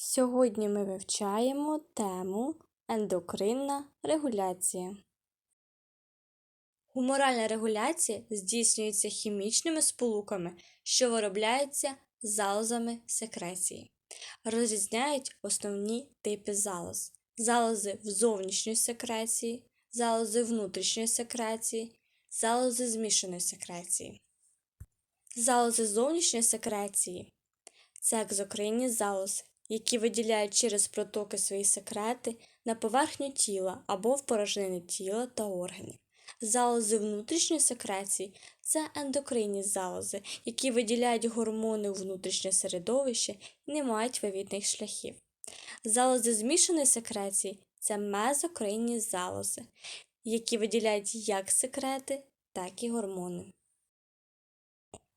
Сьогодні ми вивчаємо тему ендокринна регуляція. Гуморальна регуляція здійснюється хімічними сполуками, що виробляються залозами секреції. Розрізняють основні типи залоз: залози в зовнішньої секреції, залози внутрішньої секреції, залози змішаної секреції. Залози зовнішньої секреції це екзокринні залози, які виділяють через протоки свої секрети на поверхню тіла або в порожнини тіла та органів. Залози внутрішньої секреції це ендокринні залози, які виділяють гормони у внутрішнє середовище і не мають вивідних шляхів. Залози змішаної секреції це мезокринні залози, які виділяють як секрети, так і гормони.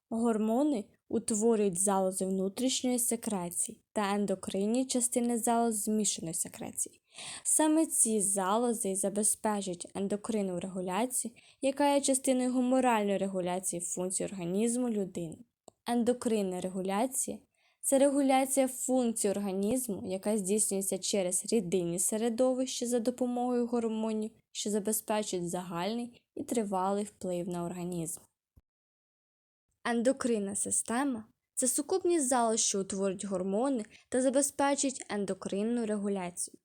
Гормони утворюють залози внутрішньої секреції та ендокринні частини залоз змішаної секреції. Саме ці залози забезпечують ендокринну регуляцію, яка є частиною гуморальної регуляції функцій організму людини. Ендокринна регуляція це регуляція функцій організму, яка здійснюється через рідинні середовище за допомогою гормонів, що забезпечують загальний і тривалий вплив на організм. Ендокринна система це сукупність залоз, що утворюють гормони та забезпечують ендокринну регуляцію.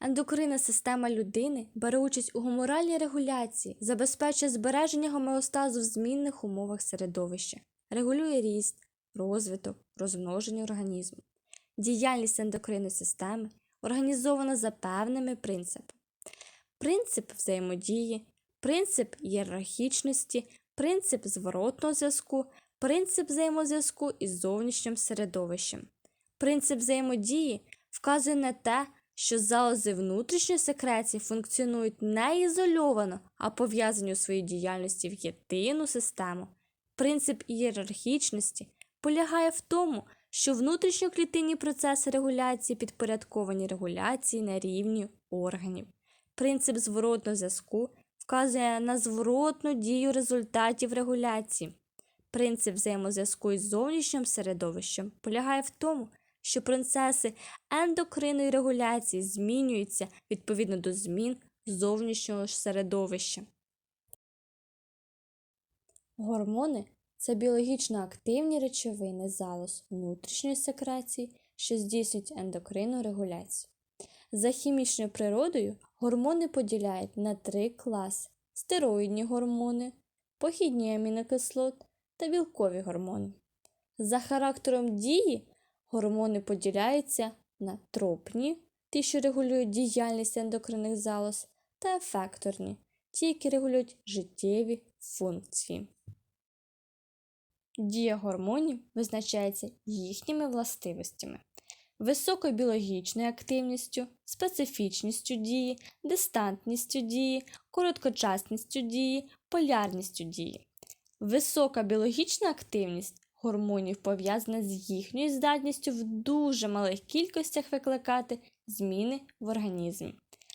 Ендокринна система людини бере участь у гуморальній регуляції, забезпечує збереження гомеостазу в змінних умовах середовища, регулює ріст, розвиток, розмноження організму. Діяльність ендокринної системи організована за певними принципами. Принцип взаємодії, принцип ієрархічності, принцип зворотного зв'язку, принцип взаємозв'язку із зовнішнім середовищем. Принцип взаємодії вказує на те, що залози внутрішньої секреції функціонують не ізольовано, а пов'язані у своїй діяльності в єдину систему. Принцип ієрархічності полягає в тому, що внутрішньоклітинні процеси регуляції підпорядковані регуляції на рівні органів. Принцип зворотного зв'язку вказує на зворотну дію результатів регуляції. Принцип взаємозв'язку із зовнішнім середовищем полягає в тому, що процеси ендокринної регуляції змінюються відповідно до змін зовнішнього середовища. Гормони це біологічно активні речовини залоз внутрішньої секреції, що здійснюють ендокринну регуляцію. За хімічною природою гормони поділяють на три класи: стероїдні гормони, похідні амінокислот та білкові гормони. За характером дії гормони поділяються на тропні, ті, що регулюють діяльність ендокринних залоз, та ефекторні, ті, які регулюють життєві функції. Дія гормонів визначається їхніми властивостями, високою біологічною активністю, специфічністю дії, дистантністю дії, короткочасністю дії, полярністю дії. Висока біологічна активність гормонів пов'язана з їхньою здатністю в дуже малих кількостях викликати зміни в організмі.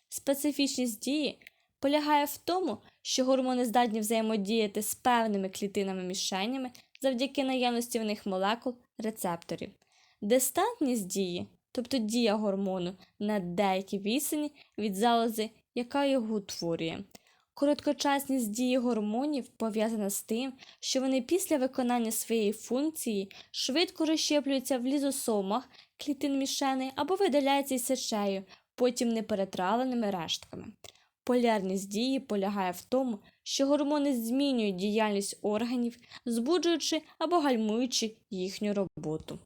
Специфічність дії полягає в тому, що гормони здатні взаємодіяти з певними клітинами мішенями завдяки наявності в них молекул рецепторів. Дистантність дії, тобто дія гормону на деякій відстані від залози, яка його утворює. Короткочасність дії гормонів пов'язана з тим, що вони після виконання своєї функції швидко розщеплюються в лізосомах клітин мішени або видаляються із сечею, потім неперетравленими рештками. Полярність дії полягає в тому, що гормони змінюють діяльність органів, збуджуючи або гальмуючи їхню роботу.